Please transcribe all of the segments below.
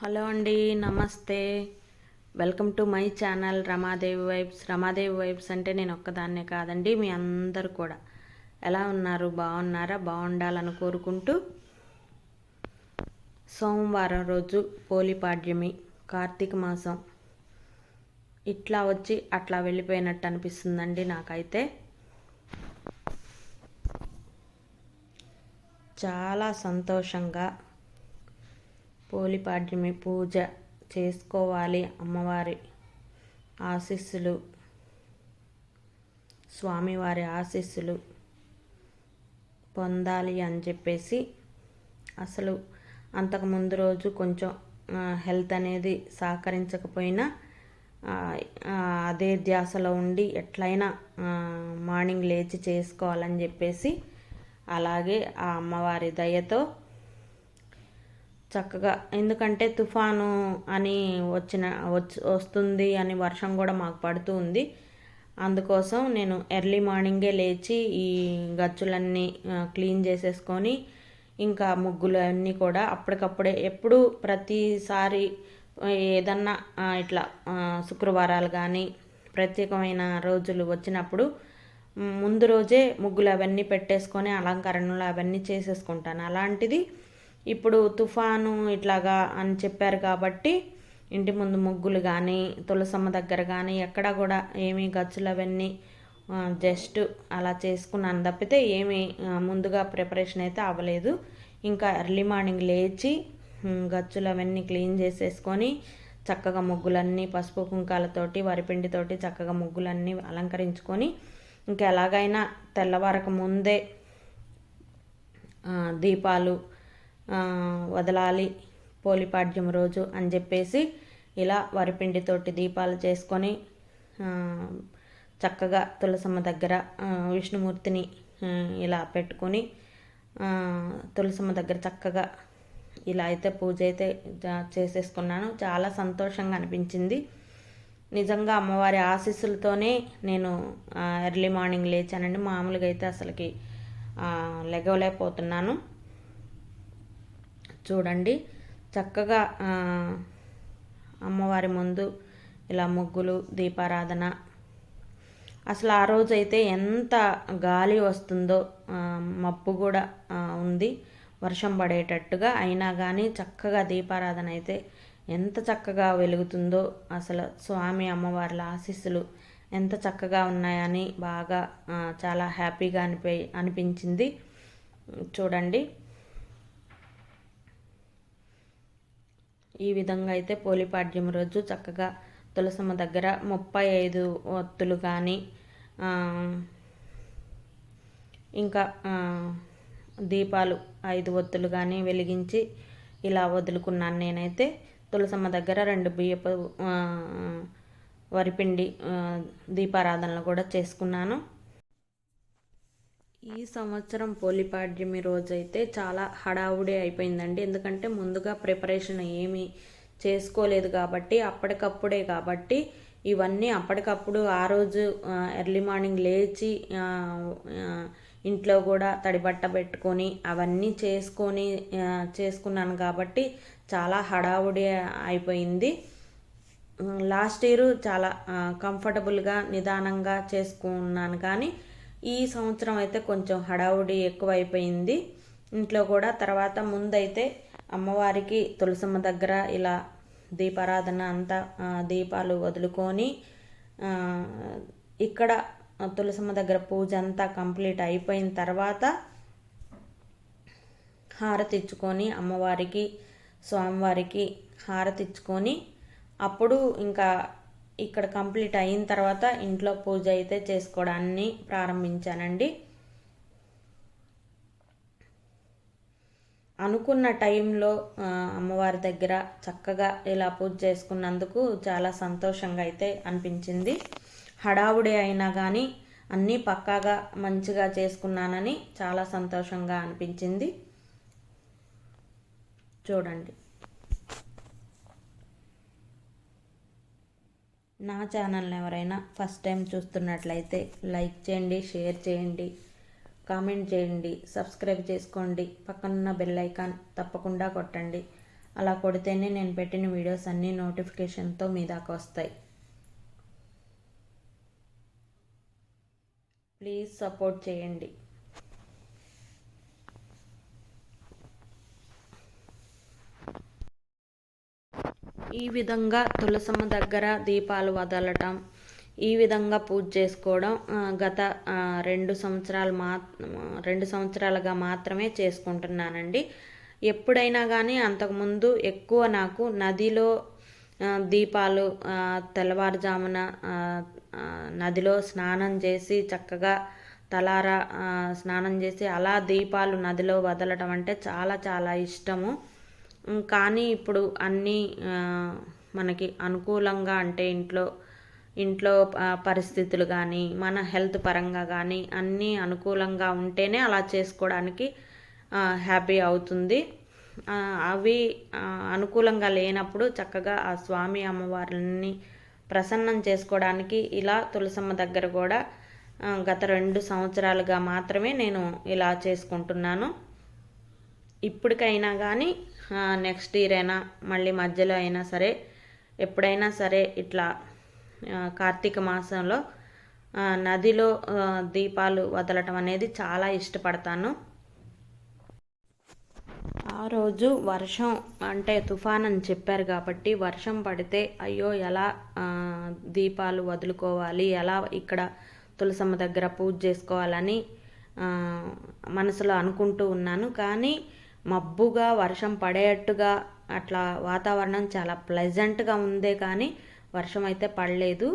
Hello అండి నమస్తే. Welcome to my channel Ramadevi vibes. Ramadevi vibes అంటే నేను ఒక్కదాన్నే కాదండి మీ అందరు కూడా. ఎలా ఉన్నారు? బాగున్నారా? బాగుండాలని కోరుకుంటూ సోమవారం రోజు పోలిపాడ్యమి కార్తీక మాసం. ఇట్లా వచ్చి అట్లా వెళ్ళిపోయినట్టు అనిపిస్తుందండి నాకైతే. చాలా సంతోషంగా పోలిపాడ్యమి పూజ చేసుకోవాలి అమ్మవారి ఆశీస్సులు స్వామివారి ఆశీస్సులు పొందాలి అని చెప్పేసి అసలు అంతకు ముందు రోజు కొంచెం హెల్త్ అనేది సహకరించకపోయినా అదే ధ్యాసలో ఉండి ఎట్లయినా మార్నింగ్ లేచి చేసుకోవాలని చెప్పేసి అలాగే ఆ అమ్మవారి దయతో చక్కగా. ఎందుకంటే తుఫాను అని వచ్చిన వస్తుంది అని వర్షం కూడా మాకు పడుతూ ఉంది. అందుకోసం నేను ఎర్లీ మార్నింగే లేచి ఈ గచ్చులన్నీ క్లీన్ చేసేసుకొని ఇంకా ముగ్గులు అన్నీ కూడా అప్పటికప్పుడే ఎప్పుడు ప్రతిసారి ఏదన్నా ఇట్లా శుక్రవారాలు కానీ ప్రత్యేకమైన రోజులు వచ్చినప్పుడు ముందు రోజే ముగ్గులు అవన్నీ పెట్టేసుకొని అలంకరణలు అవన్నీ చేసేసుకుంటాను. అలాంటిది ఇప్పుడు తుఫాను ఇట్లాగా అని చెప్పారు కాబట్టి ఇంటి ముందు ముగ్గులు కానీ తులసమ్మ దగ్గర కానీ ఎక్కడ కూడా ఏమీ గచ్చులు అవన్నీ జస్ట్ అలా చేసుకున్నాను తప్పితే ఏమీ ముందుగా ప్రిపరేషన్ అయితే అవ్వలేదు. ఇంకా ఎర్లీ మార్నింగ్ లేచి గచ్చులు అవన్నీ క్లీన్ చేసేసుకొని చక్కగా ముగ్గులన్నీ పసుపు కుంకాలతోటి వరిపిండితోటి చక్కగా ముగ్గులన్నీ అలంకరించుకొని ఇంకా ఎలాగైనా తెల్లవారక ముందే దీపాలు వదలాలి. పోలిపాడ్యం రోజు అని చెప్పేసి ఇలా వరిపిండితోటి దీపాలు చేసుకొని చక్కగా తులసమ్మ దగ్గర విష్ణుమూర్తిని ఇలా పెట్టుకొని తులసమ్మ దగ్గర చక్కగా ఇలా అయితే పూజ అయితే చేసేసుకున్నాను. చాలా సంతోషంగా అనిపించింది. నిజంగా అమ్మవారి ఆశీస్సులతోనే నేను ఎర్లీ మార్నింగ్ లేచానండి. మామూలుగా అయితే అసలుకి లెగవలేకపోతున్నాను. చూడండి. చక్కగా అమ్మవారి ముందు ఇలా ముగ్గులు దీపారాధన. అసలు ఆ రోజు అయితే ఎంత గాలి వస్తుందో మబ్బు కూడా ఉంది. వర్షం పడేటట్టుగా అయినా కానీ చక్కగా దీపారాధన అయితే ఎంత చక్కగా వెలుగుతుందో అసలు స్వామి అమ్మవార్ల ఆశీస్సులు ఎంత చక్కగా ఉన్నాయని బాగా చాలా హ్యాపీగా అనిపి అనిపించింది. చూడండి. ఈ విధంగా అయితే పోలిపాడ్యం రోజు చక్కగా తులసమ్మ దగ్గర ముప్పై ఐదు ఒత్తులు కానీ ఇంకా దీపాలు ఐదు ఒత్తులు కానీ వెలిగించి ఇలా వదులుకున్నాను నేనైతే. తులసమ్మ దగ్గర రెండు బియ్యపు వరిపిండి దీపారాధనలు కూడా చేసుకున్నాను. ఈ సంవత్సరం పోలిపాడ్యమి రోజైతే చాలా హడావుడి అయిపోయిందండి. ఎందుకంటే ముందుగా ప్రిపరేషన్ ఏమీ చేసుకోలేదు కాబట్టి అప్పటికప్పుడే కాబట్టి ఇవన్నీ అప్పటికప్పుడు ఆ రోజు ఎర్లీ మార్నింగ్ లేచి ఇంట్లో కూడా తడిబట్ట పెట్టుకొని అవన్నీ చేసుకొని చేసుకున్నాను కాబట్టి చాలా హడావుడి అయిపోయింది. లాస్ట్ ఇయర్ చాలా కంఫర్టబుల్గా నిదానంగా చేసుకున్నాను. కానీ ఈ సంవత్సరం అయితే కొంచెం హడావుడి ఎక్కువైపోయింది. ఇంట్లో కూడా తర్వాత ముందైతే అమ్మవారికి తులసమ్మ దగ్గర ఇలా దీపారాధన అంతా దీపాలు వదులుకొని ఇక్కడ తులసమ్మ దగ్గర పూజ అంతా కంప్లీట్ అయిపోయిన తర్వాత హారతి ఇచ్చుకొని అమ్మవారికి స్వామివారికి హారతి ఇచ్చుకొని అప్పుడు ఇంకా ఇక్కడ కంప్లీట్ అయిన తర్వాత ఇంట్లో పూజ అయితే చేసుకోవడాన్ని ప్రారంభించానండి. అనుకున్న టైంలో అమ్మవారి దగ్గర చక్కగా ఇలా పూజ చేసుకున్నందుకు చాలా సంతోషంగా అయితే అనిపించింది. హడావుడి అయినా కానీ అన్నీ పక్కాగా మంచిగా చేసుకున్నానని చాలా సంతోషంగా అనిపించింది. చూడండి. నా ఛానల్ని ఎవరైనా ఫస్ట్ టైం చూస్తున్నట్లయితే లైక్ చేయండి షేర్ చేయండి కామెంట్ చేయండి సబ్స్క్రైబ్ చేసుకోండి పక్కనున్న బెల్ ఐకాన్ తప్పకుండా కొట్టండి. అలా కొడితేనే నేను పెట్టిన వీడియోస్ అన్నీ నోటిఫికేషన్తో మీ దాకా వస్తాయి. ప్లీజ్ సపోర్ట్ చేయండి. ఈ విధంగా తులసమ్మ దగ్గర దీపాలు వదలటం ఈ విధంగా పూజ చేసుకోవడం గత రెండు సంవత్సరాలు మా రెండు సంవత్సరాలుగా మాత్రమే చేసుకుంటున్నానండి. ఎప్పుడైనా కానీ అంతకుముందు ఎక్కువ నాకు నదిలో దీపాలు తెల్లవారుజామున నదిలో స్నానం చేసి చక్కగా తలారా స్నానం చేసి అలా దీపాలు నదిలో వదలడం అంటే చాలా చాలా ఇష్టము. కానీ ఇప్పుడు అన్నీ మనకి అనుకూలంగా అంటే ఇంట్లో ఇంట్లో పరిస్థితులు కానీ మన హెల్త్ పరంగా కానీ అన్నీ అనుకూలంగా ఉంటేనే అలా చేసుకోవడానికి హ్యాపీ అవుతుంది. అవి అనుకూలంగా లేనప్పుడు చక్కగా ఆ స్వామి అమ్మవారిని ప్రసన్నం చేసుకోవడానికి ఇలా తులసమ్మ దగ్గర కూడా గత రెండు సంవత్సరాలుగా మాత్రమే నేను ఇలా చేసుకుంటున్నాను. ఇప్పటికైనా కానీ నెక్స్ట్ ఇయర్ అయినా మళ్ళీ మధ్యలో అయినా సరే ఎప్పుడైనా సరే ఇట్లా కార్తీక మాసంలో నదిలో దీపాలు వదలటం అనేది చాలా ఇష్టపడతాను. ఆ రోజు వర్షం అంటే తుఫాన్ అని చెప్పారు కాబట్టి వర్షం పడితే అయ్యో ఎలా దీపాలు వదులుకోవాలి ఎలా ఇక్కడ తులసమ్మ దగ్గర పూజ చేసుకోవాలని మనసులో అనుకుంటూ ఉన్నాను. కానీ మబ్బుగా వర్షం పడేట్టుగా అట్లా వాతావరణం చాలా ప్లెజెంట్గా ఉందే కానీ వర్షం అయితే పడలేదు.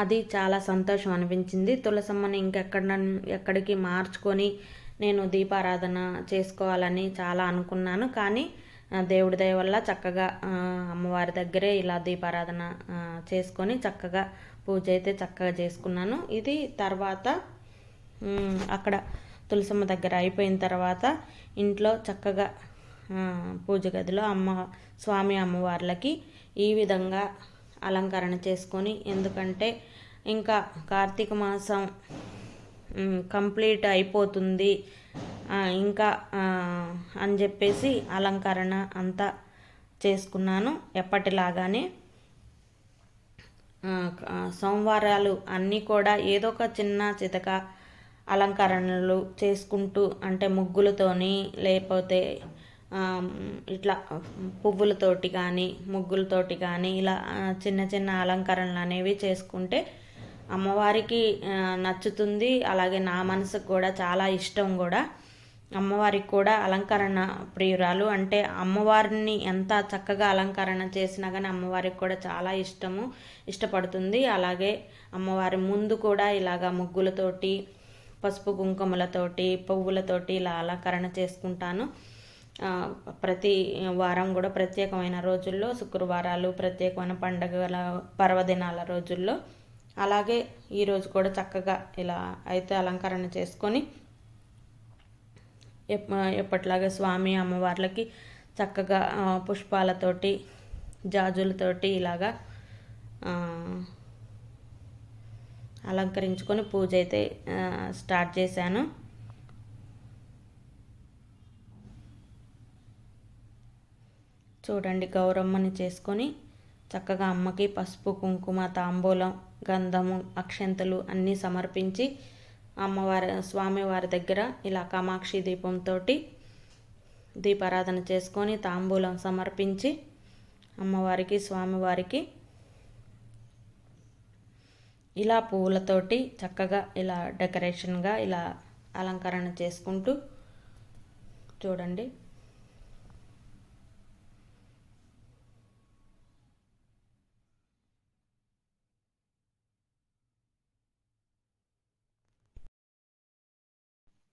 అది చాలా సంతోషం అనిపించింది. తులసమ్మని ఇంకెక్కడ ఎక్కడికి మార్చుకొని నేను దీపారాధన చేసుకోవాలని చాలా అనుకున్నాను. కానీ దేవుడి దయ వల్ల చక్కగా అమ్మవారి దగ్గరే ఇలా దీపారాధన చేసుకొని చక్కగా పూజ అయితే చక్కగా చేసుకున్నాను. ఇది తర్వాత అక్కడ తులసమ్మ దగ్గర అయిపోయిన తర్వాత ఇంట్లో చక్కగా పూజ గదిలో అమ్మ స్వామి అమ్మవార్లకి ఈ విధంగా అలంకరణ చేసుకొని ఎందుకంటే ఇంకా కార్తీక మాసం కంప్లీట్ అయిపోతుంది ఇంకా అని చెప్పేసి అలంకరణ అంతా చేసుకున్నాను. ఎప్పటిలాగానే సోమవారాలు అన్నీ కూడా ఏదో ఒక చిన్న చితక అలంకరణలు చేసుకుంటూ అంటే ముగ్గులతోని లేకపోతే ఇట్లా పువ్వులతోటి కానీ ముగ్గులతోటి కానీ ఇలా చిన్న చిన్న అలంకరణలు అనేవి చేసుకుంటే అమ్మవారికి నచ్చుతుంది. అలాగే నా మనసుకు కూడా చాలా ఇష్టం కూడా. అమ్మవారికి కూడా అలంకరణ ప్రియురాలు. అంటే అమ్మవారిని ఎంత చక్కగా అలంకరణ చేసినా కానీ అమ్మవారికి కూడా చాలా ఇష్టము ఇష్టపడుతుంది. అలాగే అమ్మవారి ముందు కూడా ఇలాగ ముగ్గులతోటి పసుపు కుంకుమలతోటి పువ్వులతోటి ఇలా అలంకరణ చేసుకుంటాను. ప్రతి వారం కూడా ప్రత్యేకమైన రోజుల్లో శుక్రవారాలు ప్రత్యేకమైన పండగల పర్వదినాల రోజుల్లో. అలాగే ఈరోజు కూడా చక్కగా ఇలా అయితే అలంకరణ చేసుకొని ఎప్పట్లాగా స్వామి అమ్మవార్లకి చక్కగా పుష్పాలతోటి జాజులతోటి ఇలాగా అలంకరించుకొని పూజ అయితే స్టార్ట్ చేశాను. చూడండి గౌరమ్మని చేసుకొని చక్కగా అమ్మకి పసుపు కుంకుమ తాంబూలం గంధము అక్షంతలు అన్నీ సమర్పించి అమ్మవారి స్వామివారి దగ్గర ఇలా కామాక్షి దీపంతో దీపారాధన చేసుకొని తాంబూలం సమర్పించి అమ్మవారికి స్వామివారికి ఇలా పువ్వులతోటి చక్కగా ఇలా డెకరేషన్గా ఇలా అలంకరణ చేసుకుంటూ చూడండి.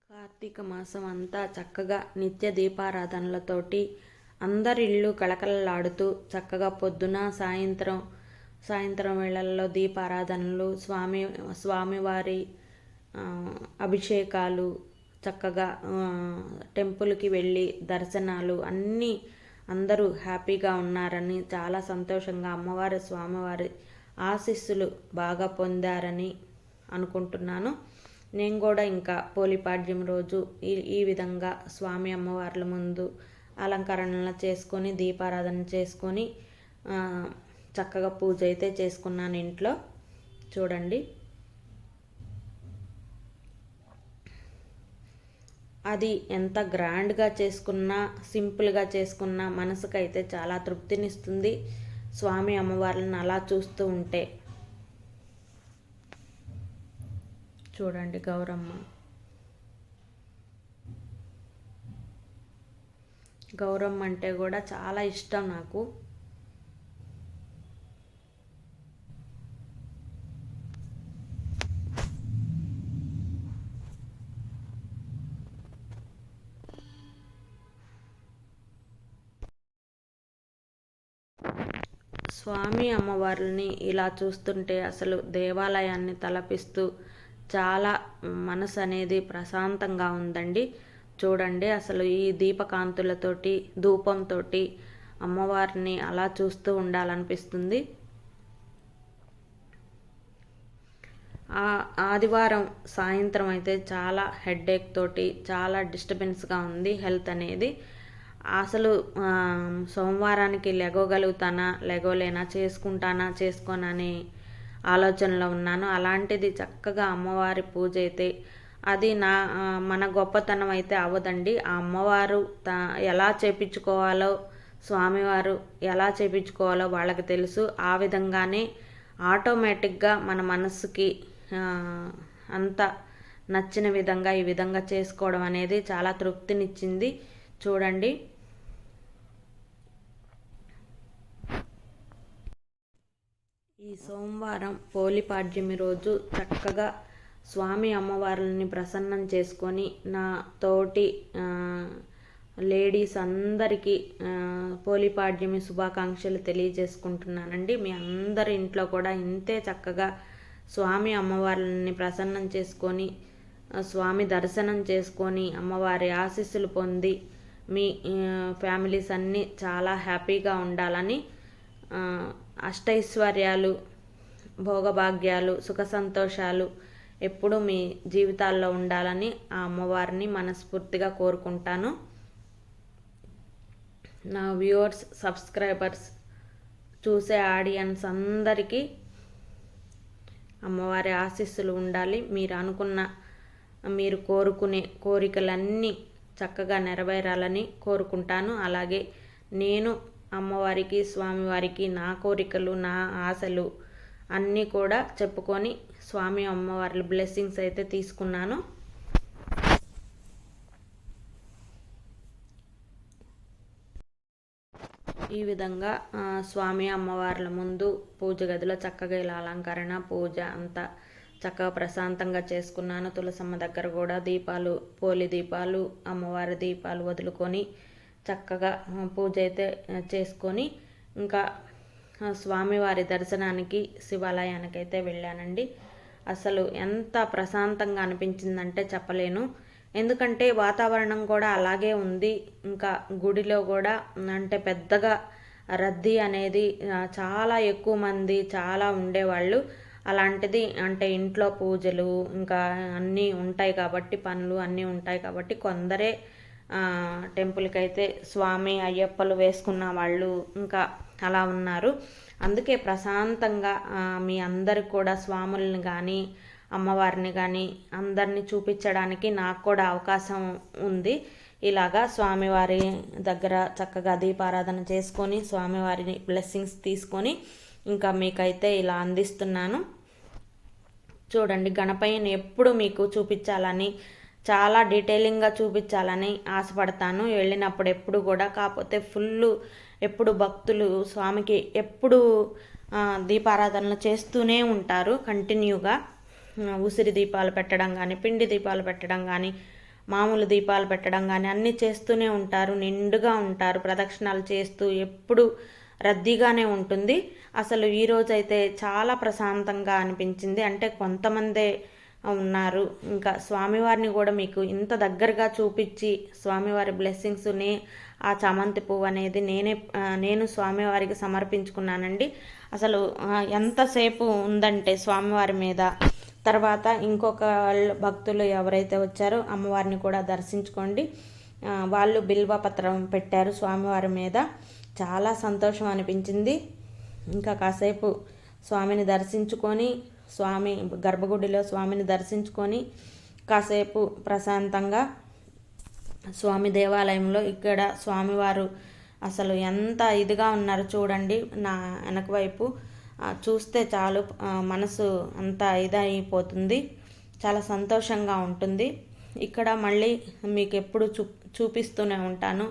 కార్తీక మాసం అంతా చక్కగా నిత్య దీపారాధనలతోటి అందరి ఇళ్ళు కళకళలాడుతూ చక్కగా పొద్దున సాయంత్రం సాయంత్రం వేళల్లో దీపారాధనలు స్వామి స్వామివారి అభిషేకాలు చక్కగా టెంపుల్కి వెళ్ళి దర్శనాలు అన్నీ అందరూ హ్యాపీగా ఉన్నారని చాలా సంతోషంగా అమ్మవారి స్వామివారి ఆశీస్సులు బాగా పొందారని అనుకుంటున్నాను. నేను కూడా ఇంకా పోలిపాడ్యం రోజు ఈ ఈ విధంగా స్వామి అమ్మవార్ల ముందు అలంకరణలు చేసుకొని దీపారాధన చేసుకొని చక్కగా పూజ అయితే చేసుకున్నాను ఇంట్లో. చూడండి. అది ఎంత గ్రాండ్గా చేసుకున్నా సింపుల్గా చేసుకున్నా మనసుకైతే చాలా తృప్తినిస్తుంది. స్వామి అమ్మవార్లను అలా చూస్తూ ఉంటే. చూడండి గౌరమ్మ. గౌరమ్మ అంటే కూడా చాలా ఇష్టం నాకు. స్వామి అమ్మవారిని ఇలా చూస్తుంటే అసలు దేవాలయాన్ని తలపిస్తూ చాలా మనసు అనేది ప్రశాంతంగా ఉందండి. చూడండి అసలు ఈ దీపకాంతులతోటి ధూపంతో అమ్మవారిని అలా చూస్తూ ఉండాలనిపిస్తుంది. ఆదివారం సాయంత్రం అయితే చాలా హెడ్ఏక్ తోటి చాలా డిస్టర్బెన్స్గా ఉంది హెల్త్ అనేది. అసలు సోమవారానికి లెగవగలుగుతానా లెగవలేనా చేసుకుంటానా చేసుకోనని ఆలోచనలో ఉన్నాను. అలాంటిది చక్కగా అమ్మవారి పూజ అయితే అది నా మన గొప్పతనం అయితే అవ్వదండి. ఆ అమ్మవారు త ఎలా చేపించుకోవాలో స్వామివారు ఎలా చేపించుకోవాలో వాళ్ళకి తెలుసు. ఆ విధంగానే ఆటోమేటిక్గా మన మనసుకి అంత నచ్చిన విధంగా ఈ విధంగా చేసుకోవడం అనేది చాలా తృప్తినిచ్చింది. చూడండి. ఈ సోమవారం పోలిపాడ్యమి రోజు చక్కగా స్వామి అమ్మవార్లని ప్రసన్నం చేసుకొని నా తోటి లేడీస్ అందరికీ పోలిపాడ్యమి శుభాకాంక్షలు తెలియజేసుకుంటున్నానండి. మీ అందరి ఇంట్లో కూడా ఇంతే చక్కగా స్వామి అమ్మవార్లని ప్రసన్నం చేసుకొని స్వామి దర్శనం చేసుకొని అమ్మవారి ఆశీస్సులు పొంది మీ ఫ్యామిలీస్ అన్నీ చాలా హ్యాపీగా ఉండాలని అష్టైశ్వర్యాలు భోగభాగ్యాలు సుఖ సంతోషాలు ఎప్పుడు మీ జీవితాల్లో ఉండాలని ఆ అమ్మవారిని మనస్ఫూర్తిగా కోరుకుంటాను. నా వ్యూవర్స్ సబ్స్క్రైబర్స్ చూసే ఆడియన్స్ అందరికీ అమ్మవారి ఆశీస్సులు ఉండాలి. మీరు అనుకున్న మీరు కోరుకునే కోరికలన్నీ చక్కగా నెరవేరాలని కోరుకుంటాను. అలాగే నేను అమ్మవారికి స్వామివారికి నా కోరికలు నా ఆశలు అన్నీ కూడా చెప్పుకొని స్వామి అమ్మవారి బ్లెస్సింగ్స్ అయితే తీసుకున్నాను. ఈ విధంగా స్వామి అమ్మవార్ల ముందు పూజ గదిలో చక్కగా ఇలా అలంకరణ పూజ అంతా చక్కగా ప్రశాంతంగా చేసుకున్నాను. తులసమ్మ దగ్గర కూడా దీపాలు పోలి దీపాలు అమ్మవారి దీపాలు వదులుకొని చక్కగా పూజ అయితే చేసుకొని ఇంకా స్వామివారి దర్శనానికి శివాలయానికి అయితే వెళ్ళానండి. అసలు ఎంత ప్రశాంతంగా అనిపించిందంటే చెప్పలేను. ఎందుకంటే వాతావరణం కూడా అలాగే ఉంది. ఇంకా గుడిలో కూడా అంటే పెద్దగా రద్దీ అనేది చాలా ఎక్కువ మంది చాలా ఉండేవాళ్ళు. అలాంటిది అంటే ఇంట్లో పూజలు ఇంకా అన్నీ ఉంటాయి కాబట్టి పనులు అన్నీ ఉంటాయి కాబట్టి కొందరే టెంపుల్కి అయితే స్వామి అయ్యప్పలు వేసుకున్న వాళ్ళు ఇంకా అలా ఉన్నారు. అందుకే ప్రశాంతంగా మీ అందరికి కూడా స్వాముల్ని కానీ అమ్మవారిని కానీ అందరినీ చూపించడానికి నాకు కూడా అవకాశం ఉంది. ఇలాగా స్వామివారి దగ్గర చక్కగా దీపారాధన చేసుకొని స్వామివారిని బ్లెస్సింగ్స్ తీసుకొని ఇంకా మీకైతే ఇలా అందిస్తున్నాను. చూడండి గణపయ్యను ఎప్పుడు మీకు చూపించాలని చాలా డీటెయిలింగ్గా చూపించాలని ఆశపడతాను. వెళ్ళినప్పుడు ఎప్పుడు కూడా కాకపోతే ఫుల్ ఎప్పుడు భక్తులు స్వామికి ఎప్పుడు దీపారాధనలు చేస్తూనే ఉంటారు కంటిన్యూగా. ఉసిరి దీపాలు పెట్టడం కానీ పిండి దీపాలు పెట్టడం కానీ మామూలు దీపాలు పెట్టడం కానీ అన్నీ చేస్తూనే ఉంటారు. నిండుగా ఉంటారు. ప్రదక్షిణాలు చేస్తూ ఎప్పుడు రద్దీగానే ఉంటుంది. అసలు ఈరోజైతే చాలా ప్రశాంతంగా అనిపించింది. అంటే కొంతమందే ఉన్నారు. ఇంకా స్వామివారిని కూడా మీకు ఇంత దగ్గరగా చూపించి స్వామివారి బ్లెస్సింగ్స్ని ఆ చామంతి పువ్వు అనేది నేనే నేను స్వామివారికి సమర్పించుకున్నానండి. అసలు ఎంతసేపు ఉందంటే స్వామివారి మీద. తర్వాత ఇంకొక భక్తులు ఎవరైతే వచ్చారో అమ్మవారిని కూడా దర్శించుకోండి. వాళ్ళు బిల్వపత్రం పెట్టారు స్వామివారి మీద. చాలా సంతోషం అనిపించింది. ఇంకా కాసేపు స్వామిని దర్శించుకొని స్వామి గర్భగుడిలో స్వామిని దర్శించుకొని కాసేపు ప్రశాంతంగా స్వామి దేవాలయంలో ఇక్కడ స్వామివారు అసలు ఎంత ఇదిగా ఉన్నారు చూడండి. నా వెనక వైపు చూస్తే చాలు మనసు అంత ఇదైపోతుంది. చాలా సంతోషంగా ఉంటుంది. ఇక్కడ మళ్ళీ మీకు ఎప్పుడు చూ చూపిస్తూనే ఉంటాను.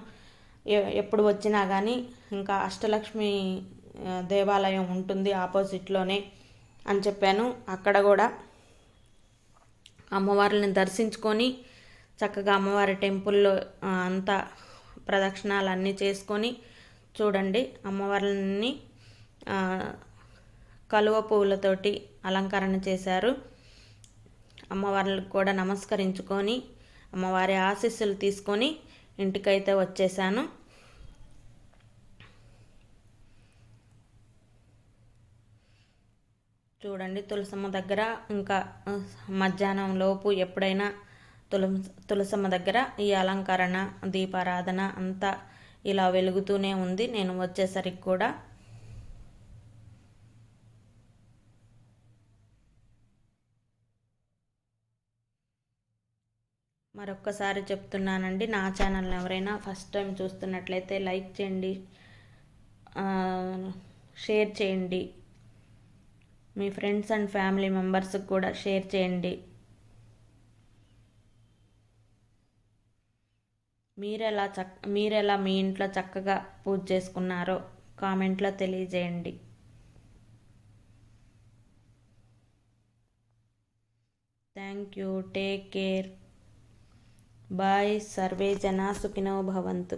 ఎప్పుడు వచ్చినా కానీ ఇంకా అష్టలక్ష్మి దేవాలయం ఉంటుంది ఆపోజిట్లోనే. అని చెప్పాను. అక్కడ కూడా అమ్మవారిని దర్శించుకొని చక్కగా అమ్మవారి టెంపుల్లో అంతా ప్రదక్షిణాలు అన్నీ చేసుకొని చూడండి. అమ్మవారిని కలువ పువ్వులతోటి అలంకరణ చేశారు. అమ్మవార్లకు కూడా నమస్కరించుకొని అమ్మవారి ఆశీస్సులు తీసుకొని ఇంటికైతే వచ్చేసాను. చూడండి తులసమ్మ దగ్గర ఇంకా మధ్యాహ్నం లోపు ఎప్పుడైనా తుల తులసమ్మ దగ్గర ఈ అలంకరణ దీపారాధన అంతా ఇలా వెలుగుతూనే ఉంది. నేను వచ్చేసరికి కూడా మరొక్కసారి చెప్తున్నానండి. నా ఛానల్ని ఎవరైనా ఫస్ట్ టైం చూస్తున్నట్లయితే లైక్ చేయండి షేర్ చేయండి. మీ ఫ్రెండ్స్ అండ్ ఫ్యామిలీ మెంబర్స్కి కూడా షేర్ చేయండి. మీరెలా చక్ మీరెలా మీ ఇంట్లో చక్కగా పూజ చేసుకున్నారో కామెంట్లో తెలియజేయండి. Thank you take care bye survey జనా సుఖినో భవంతు.